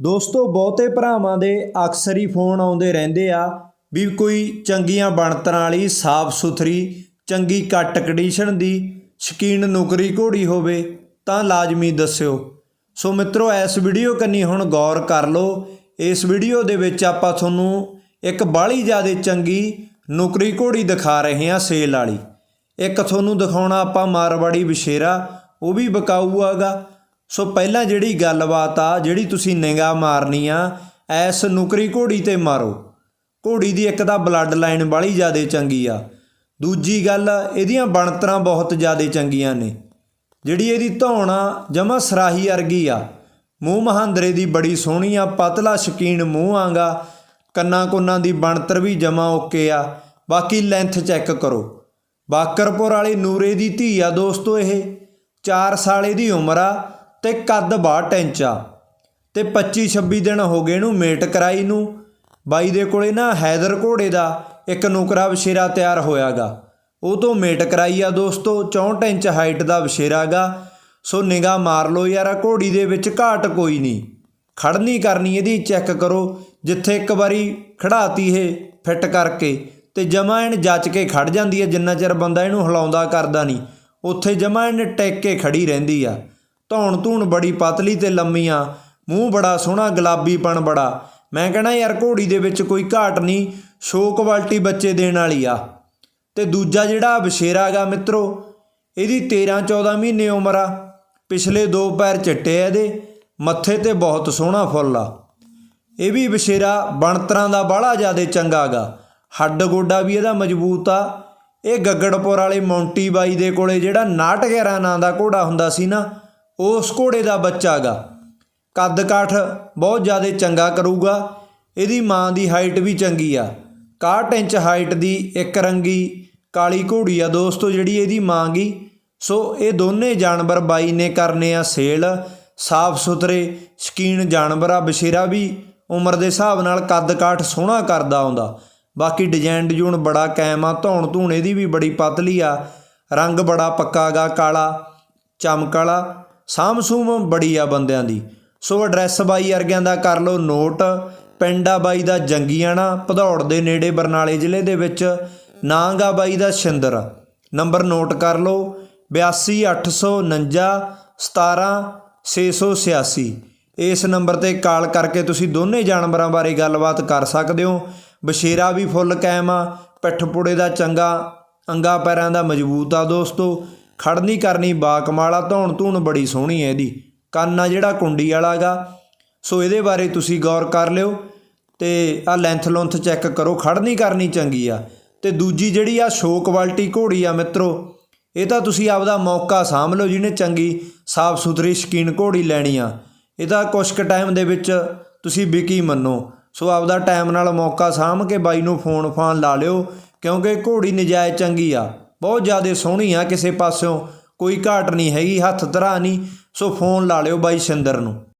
ਦੋਸਤੋ, ਬਹੁਤੇ ਭਰਾਵਾਂ ਦੇ ਅਕਸਰ ਹੀ ਫੋਨ ਆਉਂਦੇ ਰਹਿੰਦੇ ਆ ਵੀ ਕੋਈ ਚੰਗੀਆਂ ਬਣਤਰਾਂ ਵਾਲੀ ਸਾਫ਼ ਸੁਥਰੀ ਚੰਗੀ ਕੱਟ ਕੰਡੀਸ਼ਨ ਦੀ ਸ਼ਕੀਨ ਨੁਕਰੀ ਘੋੜੀ ਹੋਵੇ ਤਾਂ ਲਾਜ਼ਮੀ ਦੱਸਿਓ। ਸੋ ਮਿੱਤਰੋ, ਇਸ ਵੀਡੀਓ ਕੰਨੀ ਹੁਣ ਗੌਰ ਕਰ ਲਓ। ਇਸ ਵੀਡੀਓ ਦੇ ਵਿੱਚ ਆਪਾਂ ਤੁਹਾਨੂੰ ਇੱਕ ਬਾਹਲੀ ਜ਼ਿਆਦਾ ਚੰਗੀ ਨੁਕਰੀ ਘੋੜੀ ਦਿਖਾ ਰਹੇ ਹਾਂ ਸੇਲ ਵਾਲੀ। ਇੱਕ ਤੁਹਾਨੂੰ ਦਿਖਾਉਣਾ ਆਪਾਂ ਮਾਰਵਾੜੀ ਵਿਸ਼ੇਰਾ ਉਹ ਵੀ ਬਕਾਊ ਆਗਾ। ਸੋ ਪਹਿਲਾਂ ਜਿਹੜੀ ਗੱਲਬਾਤ ਆ, ਜਿਹੜੀ ਤੁਸੀਂ ਨਿਗਾਹ ਮਾਰਨੀ ਆ, ਐਸ ਨੁਕਰੀ ਘੋੜੀ ਤੇ ਮਾਰੋ। ਘੋੜੀ ਦੀ ਇੱਕ ਤਾਂ ਬਲੱਡ ਲਾਈਨ ਬਾਹਲੀ ਜ਼ਿਆਦਾ ਚੰਗੀ ਆ। ਦੂਜੀ ਗੱਲ, ਇਹਦੀਆਂ ਬਣਤਰਾਂ ਬਹੁਤ ਜ਼ਿਆਦਾ ਚੰਗੀਆਂ ਨੇ। ਜਿਹੜੀ ਇਹਦੀ ਧੌਣ ਆ, ਜਮਾ ਸਰਾਹੀ ਅਰਗੀ ਆ। ਮੂੰਹ ਮਹਾਂਦਰੇ ਦੀ ਬੜੀ ਸੋਹਣੀ ਆ, ਪਤਲਾ ਸ਼ਕੀਨ ਮੂੰਹ ਆਂਗਾ ਕੰਨਾਂ ਕੁੰਨਾਂ ਦੀ ਬਣਤਰ ਵੀ ਜਮਾ ਓਕੇ ਆ। ਬਾਕੀ ਲੈਂਥ ਚੈੱਕ ਕਰੋ। ਬਾਕਰਪੁਰ ਵਾਲੇ ਨੂਰੇ ਦੀ ਧੀ ਆ ਦੋਸਤੋ ਇਹ। 4 ਸਾਲ ਦੀ ਉਮਰ ਆ। ਤੇ ਕੱਦ 62 ਇੰਚ ਆ ਤੇ 25 26 ਦਿਨ ਹੋ ਗਏ ਇਹਨੂੰ ਮੇਟ ਕਰਾਈ ਨੂੰ। ਬਾਈ ਦੇ ਕੋਲੇ ਨਾ ਹੈਦਰ ਘੋੜੇ ਦਾ ਇੱਕ ਨੁਕਰਾ ਵਸ਼ੇਰਾ ਤਿਆਰ ਹੋਇਆਗਾ। ਉਹ ਤੋਂ ਮੇਟ ਕਰਾਈ ਆ ਦੋਸਤੋ 64 ਇੰਚ ਹਾਈਟ ਦਾ ਵਸ਼ੇਰਾਗਾ ਸੋ ਨਿਗਾਹ ਮਾਰ ਲਓ ਯਾਰ, ਆਹ ਘੋੜੀ ਦੇ ਵਿੱਚ ਘਾਟ ਕੋਈ ਨਹੀਂ। ਖੜਨੀ ਕਰਨੀ ਇਹਦੀ, ਚੈੱਕ ਕਰੋ, ਜਿੱਥੇ ਇੱਕ ਵਾਰੀ ਖੜਾਤੀ ਇਹ ਫਿੱਟ ਕਰਕੇ ਤੇ ਜਮਾ ਇਹਨ ਜੱਚ ਕੇ ਖੜ ਜਾਂਦੀ ਹੈ ਜਿੰਨਾ ਚਿਰ ਬੰਦਾ ਇਹਨੂੰ ਹਿਲਾਉਂਦਾ ਕਰਦਾ ਨਹੀਂ। ਉੱਥੇ ਜਮਾ ਇਹਨ ਟਿਕ ਕੇ ਖੜੀ ਰਹਿੰਦੀ ਆ। ਧੌਣ ਧੂਣ ਬੜੀ ਪਤਲੀ ਤੇ ਲੰਮੀ ਆ। ਮੂੰਹ ਬੜਾ ਸੋਹਣਾ, ਗੁਲਾਬੀਪਣ ਬੜਾ। ਮੈਂ ਕਹਣਾ, ਯਾਰ, ਘੋੜੀ ਦੇ ਵਿੱਚ ਕੋਈ ਘਾਟ ਨਹੀਂ ਸ਼ੋ ਕੁਆਲਿਟੀ ਬੱਚੇ ਦੇਣ ਵਾਲੀ ਆ। ਤੇ ਦੂਜਾ ਜਿਹੜਾ ਬਸ਼ੇਰਾ ਹੈਗਾ ਮਿੱਤਰੋ, ਇਹਦੀ 13 14 ਮਹੀਨੇ ਉਮਰ ਆ। ਪਿਛਲੇ ਦੋ ਪੈਰ ਚਿੱਟੇ ਆ ਇਹਦੇ, ਮੱਥੇ ਤੇ ਬਹੁਤ ਸੋਹਣਾ ਫੁੱਲ ਆ। ਇਹ ਵੀ ਬਸ਼ੇਰਾ ਬਣਤਰਾਂ ਦਾ ਬਾਹਲਾ ਜ਼ਿਆਦਾ ਚੰਗਾ ਗਾ ਹੱਡ ਗੋਡਾ ਵੀ ਇਹਦਾ ਮਜ਼ਬੂਤ ਆ। ਇਹ ਗੱਗੜਪੁਰ ਵਾਲੇ ਮੌਂਟੀ ਬਾਈ ਦੇ ਕੋਲੇ ਜਿਹੜਾ 911 ਨਾਂ ਦਾ ਘੋੜਾ ਹੁੰਦਾ ਸੀ ਨਾ ਉਸ ਘੋੜੇ ਦਾ ਬੱਚਾ ਗਾ। ਕੱਦ ਕਾਠ ਬਹੁਤ ਜ਼ਿਆਦਾ ਚੰਗਾ ਕਰੂਗਾ। ਇਹਦੀ ਮਾਂ ਦੀ ਹਾਈਟ ਵੀ ਚੰਗੀ ਆ। 61 ਇੰਚ ਹਾਈਟ ਦੀ ਇੱਕ ਰੰਗੀ ਕਾਲੀ ਘੋੜੀ ਆ ਦੋਸਤੋ, ਜਿਹੜੀ ਇਹਦੀ ਮਾਂ ਗੀ। ਸੋ ਇਹ ਦੋਨੇ ਜਾਨਵਰ ਬਾਈ ਨੇ ਕਰਨੇ ਆ ਸੇਲ। ਸਾਫ਼ ਸੁਥਰੇ, ਸ਼ਕੀਨ ਜਾਨਵਰ ਆ, ਬਸ਼ੇਰਾ ਵੀ ਉਮਰ ਦੇ ਹਿਸਾਬ ਨਾਲ ਕੱਦ ਕਾਠ ਸੋਹਣਾ ਕਰਦਾ ਆਉਂਦਾ। ਬਾਕੀ ਡਿਜ਼ਾਈਨ ਡਿਜੂਨ ਬੜਾ ਕਾਇਮ ਆ, ਧੌਣ ਧੂਣ ਇਹਦੀ ਵੀ ਬੜੀ ਪਤਲੀ ਆ। ਰੰਗ ਬੜਾ ਪੱਕਾ ਗਾ, ਕਾਲਾ ਚਮਕ ਵਾਲਾ ਸਾਮਸੂਮ ਬੜੀ ਆ ਬੰਦਿਆਂ ਦੀ। ਸੋ ਐਡਰੈਸ ਬਾਈ ਅਰਗਿਆਂ ਦਾ ਕਰ ਲਓ ਨੋਟ ਪਿੰਡ ਆ ਬਾਈ ਦਾ ਜੰਗੀਆਣਾ, ਭਦੌੜ ਦੇ ਨੇੜੇ ਬਰਨਾਲੇ ਜ਼ਿਲ੍ਹੇ ਦੇ ਵਿੱਚ, ਨਾਂਗ ਆ ਬਾਈ ਦਾ ਸ਼ਿੰਦਰ ਨੰਬਰ ਨੋਟ ਕਰ ਲਓ 8289 17686 ਇਸ ਨੰਬਰ ਤੇ ਕਾਲ ਕਰਕੇ ਤੁਸੀਂ ਦੋਨੇ ਜਾਨਵਰਾਂ ਬਾਰੇ ਗੱਲਬਾਤ ਕਰ ਸਕਦੇ ਹੋ। ਬਸ਼ੇਰਾ ਵੀ ਫੁੱਲ ਕਾਇਮ ਆ ਪਿੱਠ ਪੁੜੇ ਦਾ ਚੰਗਾ, ਅੰਗਾ ਪੈਰਾਂ ਦਾ ਮਜ਼ਬੂਤ ਆ ਦੋਸਤੋ। ਖੜਨੀ ਕਰਨੀ, ਬਾਕਮਾਲਾ ਧੌਣ ਧੂਣ ਬੜੀ ਸੋਹਣੀ ਹੈ ਇਹਦੀ। ਕੰਨ ਆ ਜਿਹੜਾ ਕੁੰਡੀ ਵਾਲਾ ਗਾ ਸੋ ਇਹਦੇ ਬਾਰੇ ਤੁਸੀਂ ਗੌਰ ਕਰ ਲਿਓ ਤੇ ਆ ਲੈਂਥ ਲੁੰਥ ਚੈੱਕ ਕਰੋ ਖੜਨੀ ਕਰਨੀ ਚੰਗੀ ਆ। ਤੇ ਦੂਜੀ ਜਿਹੜੀ ਆ ਸ਼ੋ ਕੁਆਲਿਟੀ ਘੋੜੀ ਆ ਮਿੱਤਰੋ, ਇਹ ਤਾਂ ਤੁਸੀਂ ਆਪਦਾ ਮੌਕਾ ਸਾਂਭ ਲਓ ਜਿਹਨੇ ਚੰਗੀ ਸਾਫ਼ ਸੁਥਰੀ ਸ਼ਕੀਨ ਘੋੜੀ ਲੈਣੀ ਆ। ਇਹ ਤਾਂ ਕੁਛ ਕੁ ਟਾਈਮ ਦੇ ਵਿੱਚ ਤੁਸੀਂ ਵਿਕੀ ਮੰਨੋ। ਸੋ ਆਪਦਾ ਟਾਈਮ ਨਾਲ ਮੌਕਾ ਸਾਂਭ ਕੇ ਬਾਈ ਨੂੰ ਫੋਨ ਫਾਨ ਲਾ ਲਿਓ, ਕਿਉਂਕਿ ਘੋੜੀ ਨਜਾਇਜ਼ ਚੰਗੀ ਆ। ਬਹੁਤ ਜ਼ਿਆਦਾ ਸੋਹਣੀ ਆ ਕਿਸੇ ਪਾਸਿਓਂ, ਕੋਈ ਘਾਟ ਨਹੀਂ ਹੈਗੀ, ਹੱਥ ਧਰਾ ਨਹੀਂ, ਸੋ ਫੋਨ ਲਾ ਲਿਓ ਬਾਈ ਸ਼ਿੰਦਰ ਨੂੰ।